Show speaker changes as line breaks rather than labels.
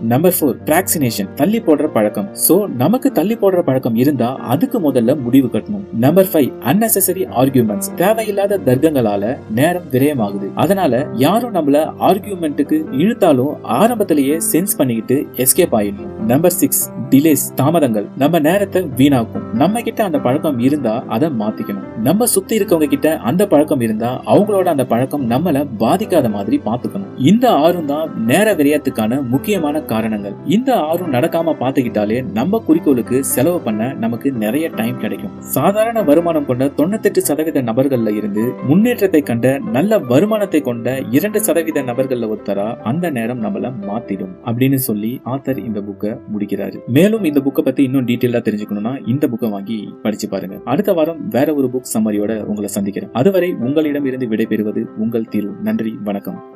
Number four பிராக்சினேஷன் தள்ளி போடுற பழக்கம். சோ நமக்கு தள்ளி போடுற பழக்கம் இருந்தா அதுக்கு முதல்ல முடிவு கட்டணும். நம்பர் ஃபைவ் அன்னெசரி ஆர்கியூமெண்ட்ஸ் தேவையில்லாத தர்க்கங்களால நேரம் விரயமாகுது. அதனால யாரும் நம்மள ஆர்கியூமெண்ட்டுக்கு இழுத்தாலும் ஆரம்பத்திலேயே சென்ஸ் பண்ணிக்கிட்டு எஸ்கேப் ஆயிடணும். நம்பர் சிக்ஸ் டிலேஸ் தாமதங்கள். நம்ம நேரத்தை வீணாக்கும். நம்ம கிட்ட அந்த பழக்கம் இருந்தா அதை மாத்திக்கணும். நம்ம சுத்தி இருக்கவங்க கிட்ட அந்த பழக்கம் இருந்தா அவங்களோட அந்த பழக்கம் நம்மள பாதிக்காத மாதிரி பாத்துக்கணும் இந்த ஆறும் தான் நேர விரயத்துக்கான முக்கியமான காரணங்கள். இந்த ஆறும் நடக்காம பாத்துக்கிட்டாலே நம்ம குறிக்கோளுக்கு செலவு பண்ண நமக்கு நிறைய டைம் கிடைக்கும். சாதாரண வருமானம் கொண்ட தொண்ணூத்தெட்டு சதவீத நபர்கள்ல இருந்து முன்னேற்றத்தை கண்ட நல்ல வருமானத்தை கொண்ட இரண்டு சதவீத நபர்கள்ல ஒருத்தரா அந்த நேரம் நம்மள மாத்திடும் அப்படின்னு சொல்லி ஆத்தர் இந்த புக்கை முடிக்கிறாரு. மேலும் இந்த புக்கை பத்தி இன்னும் டீட்டெயிலா தெரிஞ்சுக்கணும்னா இந்த புக்கை வாங்கி படிச்சு பாருங்க. அடுத்த வாரம் வேற ஒரு புக் சம்மரியோட உங்களை சந்திக்கிறேன். அதுவரை உங்களிடம் இருந்து விடைபெறுவது உங்கள் தீர்வு நன்றி வணக்கம்.